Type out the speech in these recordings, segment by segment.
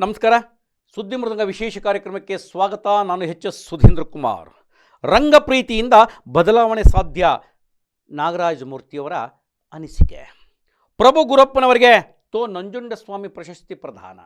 ನಮಸ್ಕಾರ. ಸುದ್ದಿ ಮೃದಂಗ ವಿಶೇಷ ಕಾರ್ಯಕ್ರಮಕ್ಕೆ ಸ್ವಾಗತ. ನಾನು ಎಚ್ ಎಸ್ ಸುಧೀಂದ್ರ ಕುಮಾರ್. ರಂಗಪ್ರೀತಿಯಿಂದ ಬದಲಾವಣೆ ಸಾಧ್ಯ. ನಾಗರಾಜ ಮೂರ್ತಿಯವರ ಅನಿಸಿಕೆ. ಪ್ರಭು ಗುರಪ್ಪನವರಿಗೆ ತೋ ನಂಜುಂಡಸ್ವಾಮಿ ಪ್ರಶಸ್ತಿ ಪ್ರದಾನ.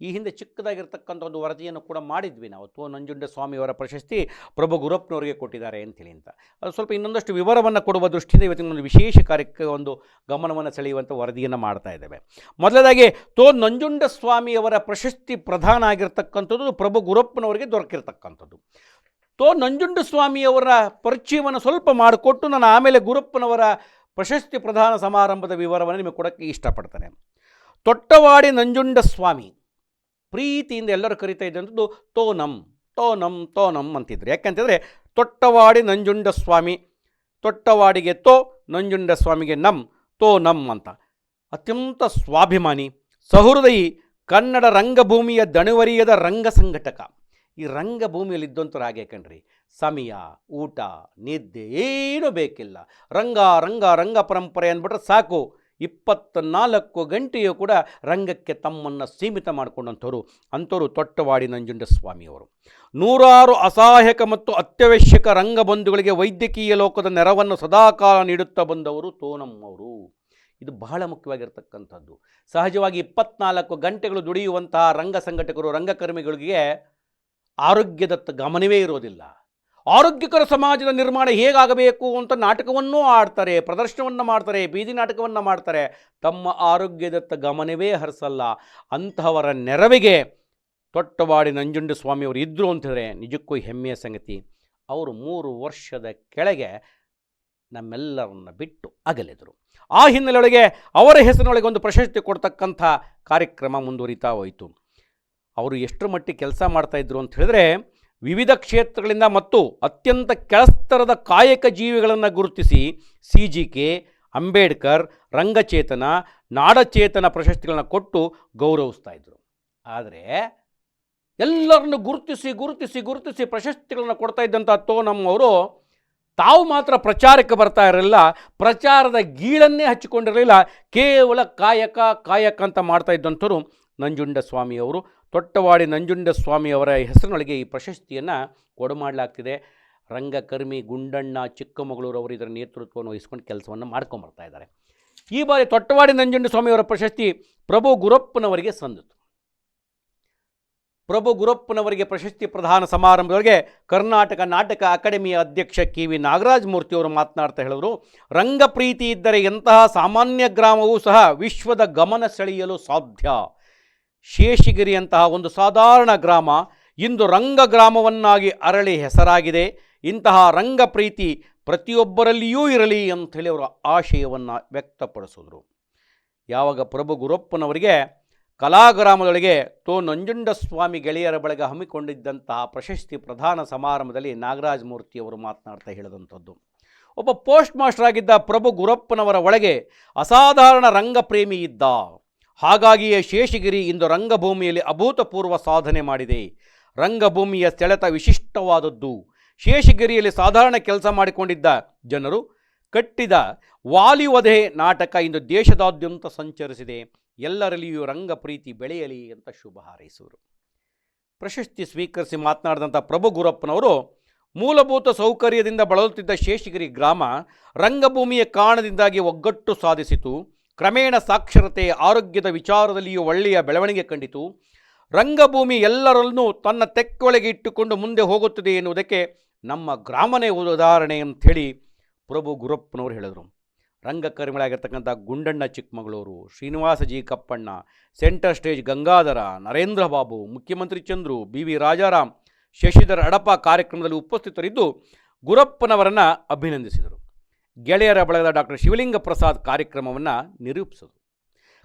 ಈ ಹಿಂದೆ ಚಿಕ್ಕದಾಗಿರ್ತಕ್ಕಂಥ ಒಂದು ವರದಿಯನ್ನು ಕೂಡ ಮಾಡಿದ್ವಿ ನಾವು. ತೋ ನಂಜುಂಡ ಸ್ವಾಮಿಯವರ ಪ್ರಶಸ್ತಿ ಪ್ರಭು ಗುರಪ್ಪನವರಿಗೆ ಕೊಟ್ಟಿದ್ದಾರೆ ಅಂತೇಳಿ ಅಂತ. ಅದು ಸ್ವಲ್ಪ ಇನ್ನೊಂದಷ್ಟು ವಿವರವನ್ನು ಕೊಡುವ ದೃಷ್ಟಿಯಿಂದ ಇವತ್ತಿನ ಒಂದು ವಿಶೇಷ ಕಾರ್ಯಕ್ಕೆ ಒಂದು ಗಮನವನ್ನು ಸೆಳೆಯುವಂಥ ವರದಿಯನ್ನು ಮಾಡ್ತಾ ಇದ್ದೇವೆ. ಮೊದಲದಾಗಿ ತೋ ನಂಜುಂಡ ಸ್ವಾಮಿಯವರ ಪ್ರಶಸ್ತಿ ಪ್ರಧಾನ ಆಗಿರ್ತಕ್ಕಂಥದ್ದು ಪ್ರಭು ಗುರಪ್ಪನವರಿಗೆ ದೊರಕಿರ್ತಕ್ಕಂಥದ್ದು. ತೋ ನಂಜುಂಡ ಸ್ವಾಮಿಯವರ ಪರಿಚಯವನ್ನು ಸ್ವಲ್ಪ ಮಾಡಿಕೊಟ್ಟು ನಾನು ಆಮೇಲೆ ಗುರಪ್ಪನವರ ಪ್ರಶಸ್ತಿ ಪ್ರಧಾನ ಸಮಾರಂಭದ ವಿವರವನ್ನು ನಿಮಗೆ ಕೊಡೋಕ್ಕೆ ಇಷ್ಟಪಡ್ತೇನೆ. ತೊಟ್ಟವಾಡಿ ನಂಜುಂಡಸ್ವಾಮಿ ಪ್ರೀತಿಯಿಂದ ಎಲ್ಲರೂ ಕರಿತಾ ಇದ್ದಂಥದ್ದು ತೋನಂ ತೋನಂ ತೋನಂ ಅಂತಿದ್ರು. ಯಾಕಂತಂದರೆ ತೊಟ್ಟವಾಡಿ ನಂಜುಂಡ ಸ್ವಾಮಿ ತೊಟ್ಟವಾಡಿಗೆ ತೋ ನಂಜುಂಡ ಸ್ವಾಮಿಗೆ ನಮ್ ತೋ ನಮ್ ಅಂತ. ಅತ್ಯಂತ ಸ್ವಾಭಿಮಾನಿ, ಸಹೃದಯಿ, ಕನ್ನಡ ರಂಗಭೂಮಿಯ ದಣಿವರಿಯದ ರಂಗ ಸಂಘಟಕ. ಈ ರಂಗಭೂಮಿಯಲ್ಲಿದ್ದಂಥವ್ರು ಹಾಗೆ ಕಣ್ರಿ. ಸಮಯ, ಊಟ, ನಿದ್ದೆ ಏನೂ ಬೇಕಿಲ್ಲ. ರಂಗ ರಂಗ ರಂಗ ಪರಂಪರೆ ಅಂದ್ಬಿಟ್ರೆ ಸಾಕು. ಇಪ್ಪತ್ನಾಲ್ಕು ಗಂಟೆಯೂ ಕೂಡ ರಂಗಕ್ಕೆ ತಮ್ಮನ್ನು ಸೀಮಿತ ಮಾಡಿಕೊಂಡಂಥವ್ರು. ಅಂಥವರು ತೊಟ್ಟವಾಡಿ ನಂಜುಂಡಸ್ವಾಮಿಯವರು. ನೂರಾರು ಅಸಹಾಯಕ ಮತ್ತು ಅತ್ಯವಶ್ಯಕ ರಂಗಬಂಧುಗಳಿಗೆ ವೈದ್ಯಕೀಯ ಲೋಕದ ನೆರವನ್ನು ಸದಾಕಾಲ ನೀಡುತ್ತಾ ಬಂದವರು ತೋನಮ್ಮವರು ಇದು ಬಹಳ ಮುಖ್ಯವಾಗಿರ್ತಕ್ಕಂಥದ್ದು. ಸಹಜವಾಗಿ ಇಪ್ಪತ್ನಾಲ್ಕು ಗಂಟೆಗಳು ದುಡಿಯುವಂತಹ ರಂಗ ಸಂಘಟಕರು ರಂಗಕರ್ಮಿಗಳಿಗೆ ಆರೋಗ್ಯದತ್ತ ಗಮನವೇ ಇರೋದಿಲ್ಲ. ಆರೋಗ್ಯಕರ ಸಮಾಜದ ನಿರ್ಮಾಣ ಹೇಗಾಗಬೇಕು ಅಂತ ನಾಟಕವನ್ನೂ ಆಡ್ತಾರೆ, ಪ್ರದರ್ಶನವನ್ನು ಮಾಡ್ತಾರೆ, ಬೀದಿ ನಾಟಕವನ್ನು ಮಾಡ್ತಾರೆ. ತಮ್ಮ ಆರೋಗ್ಯದತ್ತ ಗಮನವೇ ಹರಿಸಲ್ಲ. ಅಂತಹವರ ನೆರವಿಗೆ ತೊಟ್ಟವಾಡಿ ನಂಜುಂಡ ಸ್ವಾಮಿಯವರು ಇದ್ದರು ಅಂತಂದರೆ ನಿಜಕ್ಕೂ ಹೆಮ್ಮೆಯ ಸಂಗತಿ. ಅವರು ಮೂರು ವರ್ಷದ ಕೆಳಗೆ ನಮ್ಮೆಲ್ಲರನ್ನ ಬಿಟ್ಟು ಅಗಲಿದರು. ಆ ಹಿನ್ನೆಲೆಯೊಳಗೆ ಅವರ ಹೆಸರಿನೊಳಗೆ ಒಂದು ಪ್ರಶಸ್ತಿ ಕೊಡ್ತಕ್ಕಂಥ ಕಾರ್ಯಕ್ರಮ ಮುಂದುವರಿತಾ ಹೋಯಿತು. ಅವರು ಎಷ್ಟರ ಮಟ್ಟಿಗೆ ಕೆಲಸ ಮಾಡ್ತಾಯಿದ್ರು ಅಂತ ಹೇಳಿದ್ರೆ ವಿವಿಧ ಕ್ಷೇತ್ರಗಳಿಂದ ಮತ್ತು ಅತ್ಯಂತ ಕೆಳಸ್ತರದ ಕಾಯಕ ಜೀವಿಗಳನ್ನು ಗುರುತಿಸಿ C G K, Ambedkar, Rangachetana, Nadachetana ಪ್ರಶಸ್ತಿಗಳನ್ನು ಕೊಟ್ಟು ಗೌರವಿಸ್ತಾ ಇದ್ರು. ಆದರೆ ಎಲ್ಲರನ್ನು ಗುರುತಿಸಿ ಗುರುತಿಸಿ ಗುರುತಿಸಿ ಪ್ರಶಸ್ತಿಗಳನ್ನು ಕೊಡ್ತಾ ಇದ್ದಂಥ ತೋನಮ್ಮವರು ತಾವು ಮಾತ್ರ ಪ್ರಚಾರಕ್ಕೆ ಬರ್ತಾ ಇರಲಿಲ್ಲ, ಪ್ರಚಾರದ ಗೀಳನ್ನೇ ಹಚ್ಚಿಕೊಂಡಿರಲಿಲ್ಲ, ಕೇವಲ ಕಾಯಕ ಕಾಯಕ ಅಂತ ಮಾಡ್ತಾ ಇದ್ದಂಥವ್ರು ನಂಜುಂಡ ಸ್ವಾಮಿಯವರು ತೊಟ್ಟವಾಡಿ ನಂಜುಂಡ ಸ್ವಾಮಿಯವರ ಹೆಸರಿನೊಳಗೆ ಈ ಪ್ರಶಸ್ತಿಯನ್ನು ಕೊಡಮಾಡಲಾಗ್ತಿದೆ ರಂಗಕರ್ಮಿ ಗುಂಡಣ್ಣ ಚಿಕ್ಕಮಗಳೂರು ಅವರು ಇದರ ನೇತೃತ್ವವನ್ನು ವಹಿಸ್ಕೊಂಡು ಕೆಲಸವನ್ನು ಮಾಡ್ಕೊಂಬರ್ತಾ ಇದ್ದಾರೆ. ಈ ಬಾರಿ ತೊಟ್ಟವಾಡಿ ನಂಜುಂಡ ಸ್ವಾಮಿಯವರ ಪ್ರಶಸ್ತಿ ಪ್ರಭು ಗುರಪ್ಪನವರಿಗೆ ಸಂದಿತು. ಪ್ರಭು ಗುರಪ್ಪನವರಿಗೆ ಪ್ರಶಸ್ತಿ ಪ್ರಧಾನ ಸಮಾರಂಭದೊಳಗೆ ಕರ್ನಾಟಕ ನಾಟಕ ಅಕಾಡೆಮಿಯ ಅಧ್ಯಕ್ಷ ಕೆ ವಿ ನಾಗರಾಜ ಮೂರ್ತಿಯವರು ಮಾತನಾಡ್ತಾ ಹೇಳಿದರು ರಂಗಪ್ರೀತಿ ಇದ್ದರೆ ಎಂತಹ ಸಾಮಾನ್ಯ ಗ್ರಾಮವೂ ಸಹ ವಿಶ್ವದ ಗಮನ ಸೆಳೆಯಲು ಸಾಧ್ಯ. ಶೇಷಗಿರಿಯಂತಹ ಒಂದು ಸಾಧಾರಣ ಗ್ರಾಮ ಇಂದು ರಂಗ ಗ್ರಾಮವನ್ನಾಗಿ ಅರಳಿ ಹೆಸರಾಗಿದೆ. ಇಂತಹ ರಂಗ ಪ್ರೀತಿ ಪ್ರತಿಯೊಬ್ಬರಲ್ಲಿಯೂ ಇರಲಿ ಅಂಥೇಳಿ ಅವರ ಆಶಯವನ್ನು ವ್ಯಕ್ತಪಡಿಸಿದ್ರು. ಯಾವಾಗ ಪ್ರಭು ಗುರಪ್ಪನವರಿಗೆ ಕಲಾಗ್ರಾಮದೊಳಗೆ ತೋ ನಂಜುಂಡಸ್ವಾಮಿ ಗೆಳೆಯರ ಬಳಗ ಹಮ್ಮಿಕೊಂಡಿದ್ದಂತಹ ಪ್ರಶಸ್ತಿ ಪ್ರಧಾನ ಸಮಾರಂಭದಲ್ಲಿ ನಾಗರಾಜ ಮೂರ್ತಿಯವರು ಮಾತನಾಡ್ತಾ ಹೇಳಿದಂಥದ್ದು. ಒಬ್ಬ ಪೋಸ್ಟ್ ಮಾಸ್ಟರ್ ಆಗಿದ್ದ ಪ್ರಭು ಗುರಪ್ಪನವರ ಒಳಗೆ ಅಸಾಧಾರಣ ರಂಗಪ್ರೇಮಿ ಇದ್ದ. ಹಾಗಾಗಿಯೇ ಶೇಷಗಿರಿ ಇಂದು ರಂಗಭೂಮಿಯಲ್ಲಿ ಅಭೂತಪೂರ್ವ ಸಾಧನೆ ಮಾಡಿದೆ. ರಂಗಭೂಮಿಯ ಸೆಳೆತ ವಿಶಿಷ್ಟವಾದದ್ದು. ಶೇಷಗಿರಿಯಲ್ಲಿ ಸಾಧಾರಣ ಕೆಲಸ ಮಾಡಿಕೊಂಡಿದ್ದ ಜನರು ಕಟ್ಟಿದ ವಾಲಿವಧೆ ನಾಟಕ ಇಂದು ದೇಶದಾದ್ಯಂತ ಸಂಚರಿಸಿದೆ. ಎಲ್ಲರಲ್ಲಿಯೂ ರಂಗ ಪ್ರೀತಿ ಬೆಳೆಯಲಿ ಅಂತ ಶುಭ ಹಾರೈಸುವರು. ಪ್ರಶಸ್ತಿ ಸ್ವೀಕರಿಸಿ ಮಾತನಾಡಿದಂಥ ಪ್ರಭು ಗುರಪ್ಪನವರು, ಮೂಲಭೂತ ಸೌಕರ್ಯದಿಂದ ಬಳಲುತ್ತಿದ್ದ ಶೇಷಗಿರಿ ಗ್ರಾಮ ರಂಗಭೂಮಿಯ ಕಾರಣದಿಂದಾಗಿ ಒಗ್ಗಟ್ಟು ಸಾಧಿಸಿತು. ಕ್ರಮೇಣ ಸಾಕ್ಷರತೆ ಆರೋಗ್ಯದ ವಿಚಾರದಲ್ಲಿಯೂ ಒಳ್ಳೆಯ ಬೆಳವಣಿಗೆ ಕಂಡಿತು. ರಂಗಭೂಮಿ ಎಲ್ಲರನ್ನೂ ತನ್ನ ತೆಕ್ಕೊಳಗೆ ಇಟ್ಟುಕೊಂಡು ಮುಂದೆ ಹೋಗುತ್ತದೆ ಎನ್ನುವುದಕ್ಕೆ ನಮ್ಮ ಗ್ರಾಮನೇ ಉದಾಹರಣೆ ಅಂಥೇಳಿ ಪ್ರಭು ಗುರಪ್ಪನವರು ಹೇಳಿದರು. ರಂಗಕರ್ಮಿಗಳಾಗಿರ್ತಕ್ಕಂಥ Gundanna Chikkamagaluru Srinivasa G Kappanna, centre stage Gangadhara, Narendra Babu, Mukhyamantri Chandru, B V Rajaram, Shashidhar Adapa ಕಾರ್ಯಕ್ರಮದಲ್ಲಿ ಉಪಸ್ಥಿತರಿದ್ದು ಗುರಪ್ಪನವರನ್ನು ಅಭಿನಂದಿಸಿದರು. ಗೆಳೆಯರ ಬಳಗದ ಡಾಕ್ಟರ್ ಶಿವಲಿಂಗ ಪ್ರಸಾದ್ ಕಾರ್ಯಕ್ರಮವನ್ನು ನಿರೂಪಿಸಿದರು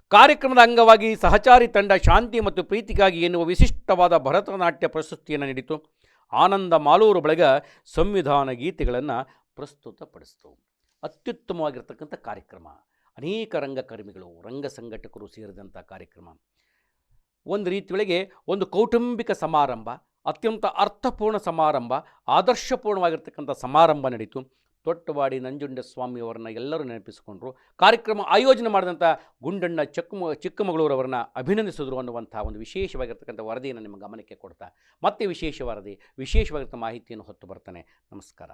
ಕಾರ್ಯಕ್ರಮದ ಅಂಗವಾಗಿ ಸಹಚಾರಿ ತಂಡ ಶಾಂತಿ ಮತ್ತು ಪ್ರೀತಿಗಾಗಿ ಎನ್ನುವ ವಿಶಿಷ್ಟವಾದ ಭರತನಾಟ್ಯ ಪ್ರಶಸ್ತಿಯನ್ನು ನೀಡಿತು. ಆನಂದ ಮಾಲೂರು ಬಳಗ ಸಂವಿಧಾನ ಗೀತೆಗಳನ್ನು ಪ್ರಸ್ತುತಪಡಿಸಿತು. ಅತ್ಯುತ್ತಮವಾಗಿರ್ತಕ್ಕಂಥ ಕಾರ್ಯಕ್ರಮ. ಅನೇಕ ರಂಗಕರ್ಮಿಗಳು ರಂಗ ಸಂಘಟಕರು ಸೇರಿದಂಥ ಕಾರ್ಯಕ್ರಮ. ಒಂದು ರೀತಿಯೊಳಗೆ ಒಂದು ಕೌಟುಂಬಿಕ ಸಮಾರಂಭ, ಅತ್ಯಂತ ಅರ್ಥಪೂರ್ಣ ಸಮಾರಂಭ, ಆದರ್ಶಪೂರ್ಣವಾಗಿರ್ತಕ್ಕಂಥ ಸಮಾರಂಭ ನಡೀತು. ತೊಟ್ಟವಾಡಿ ನಂಜುಂಡ ಸ್ವಾಮಿಯವರನ್ನ ಎಲ್ಲರೂ ನೆನಪಿಸಿಕೊಂಡ್ರು. ಕಾರ್ಯಕ್ರಮ ಆಯೋಜನೆ ಮಾಡಿದಂಥ ಗುಂಡಣ್ಣ ಚಕ್ಕಮ ಚಿಕ್ಕಮಗಳೂರವರನ್ನ ಅಭಿನಂದಿಸಿದ್ರು ಅನ್ನುವಂಥ ಒಂದು ವಿಶೇಷವಾಗಿರ್ತಕ್ಕಂಥ ವರದಿಯನ್ನು ನಿಮ್ಮ ಗಮನಕ್ಕೆ ಕೊಡ್ತಾ. ಮತ್ತೆ ವಿಶೇಷ ವರದಿ ವಿಶೇಷವಾಗಿರ್ತಕ್ಕಂಥ ಮಾಹಿತಿಯನ್ನು ಹೊತ್ತು ಬರ್ತಾನೆ. ನಮಸ್ಕಾರ.